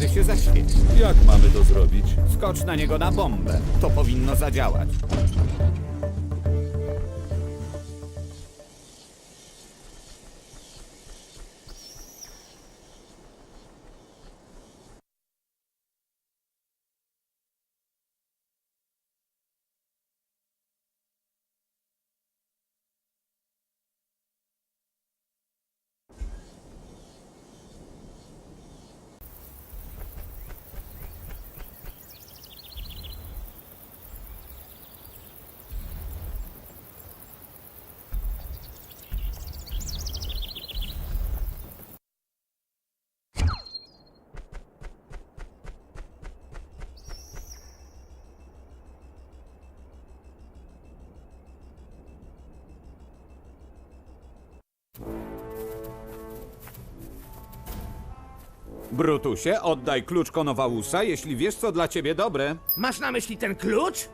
Gdy się zaświeci. Jak mamy to zrobić? Skocz na niego na bombę. To powinno zadziałać. Brutusie, oddaj klucz Konowausa, jeśli wiesz, co dla ciebie dobre. Masz na myśli ten klucz?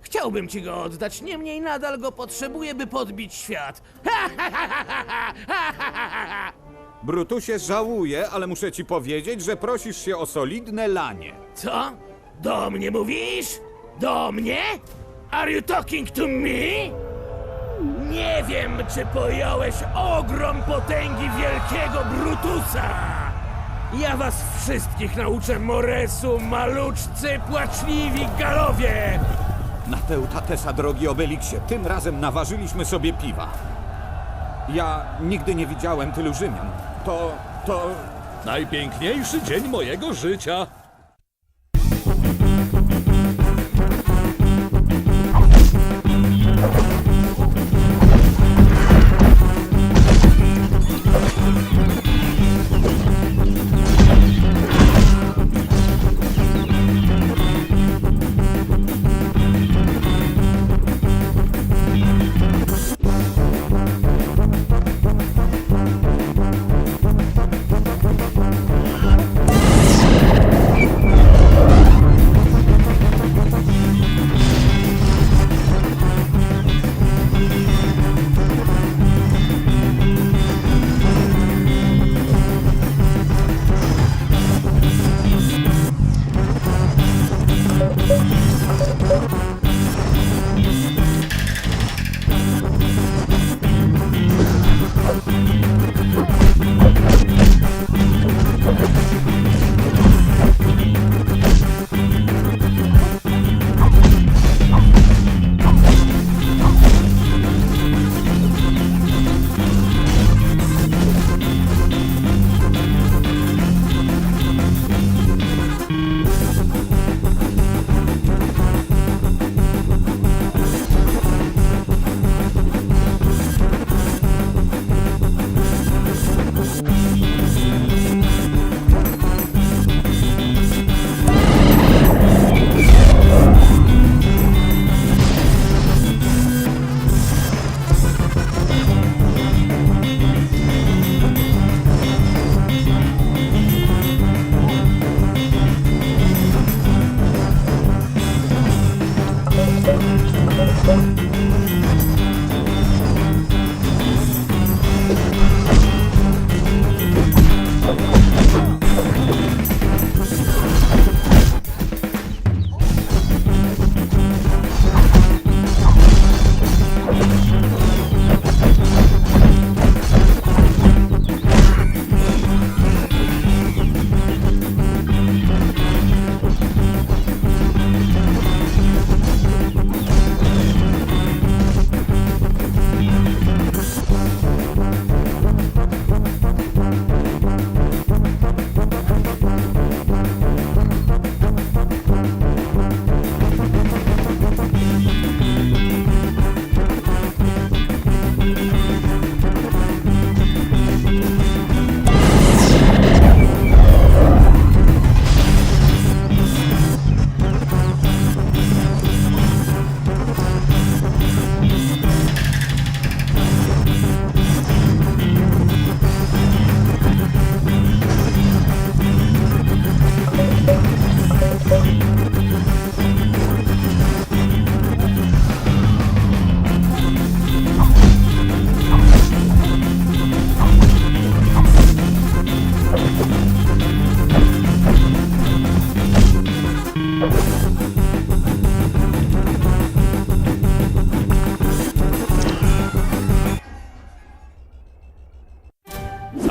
Chciałbym ci go oddać, niemniej nadal go potrzebuję, by podbić świat. Brutusie, żałuję, ale muszę ci powiedzieć, że prosisz się o solidne lanie. Co? Do mnie mówisz? Do mnie? Are you talking to me? Nie wiem, czy pojąłeś ogrom potęgi wielkiego Brutusa! Ja was wszystkich nauczę Moresu, maluczcy, płaczliwi galowie! Na Teutatesa, drogi Obeliksie, tym razem naważyliśmy sobie piwa. Ja nigdy nie widziałem tylu Rzymian. To, to... Najpiękniejszy dzień mojego życia.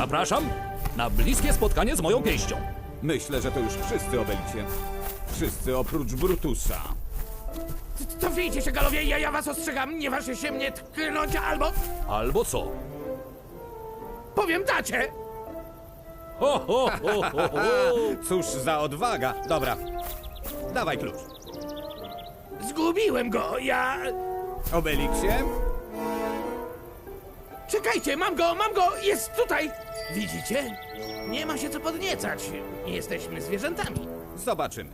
Zapraszam na bliskie spotkanie z moją pięścią. Myślę, że to już wszyscy, Obeliksie. Wszyscy oprócz Brutusa. Cofnijcie się, galowie, ja, ja was ostrzegam, nie waży się mnie tknąć, albo Albo co? powiem dacie! Ho, ho, ho, ho, ho. Cóż za odwaga. Dobra, dawaj klucz. Zgubiłem go, ja... Obeliksie? Czekajcie, mam go, mam go, jest tutaj! Widzicie? Nie ma się co podniecać, nie jesteśmy zwierzętami. Zobaczymy.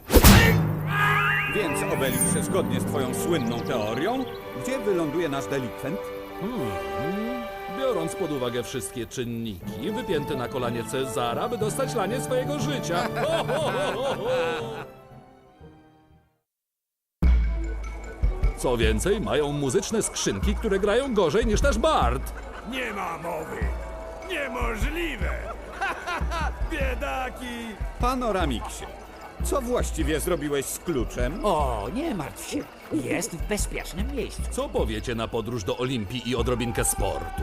Więc, Obeliksie, zgodnie z twoją słynną teorią, gdzie wyląduje nasz delikwent? Biorąc pod uwagę wszystkie czynniki, wypięty na kolanie Cezara, by dostać lanie swojego życia. Ho, ho, ho, ho, ho. Co więcej, mają muzyczne skrzynki, które grają gorzej niż nasz Bard. Nie ma mowy! Niemożliwe! Biedaki! Panoramiksie, co właściwie zrobiłeś z kluczem? O, nie martw się. Jest w bezpiecznym miejscu. Co powiecie na podróż do Olimpii i odrobinkę sportu?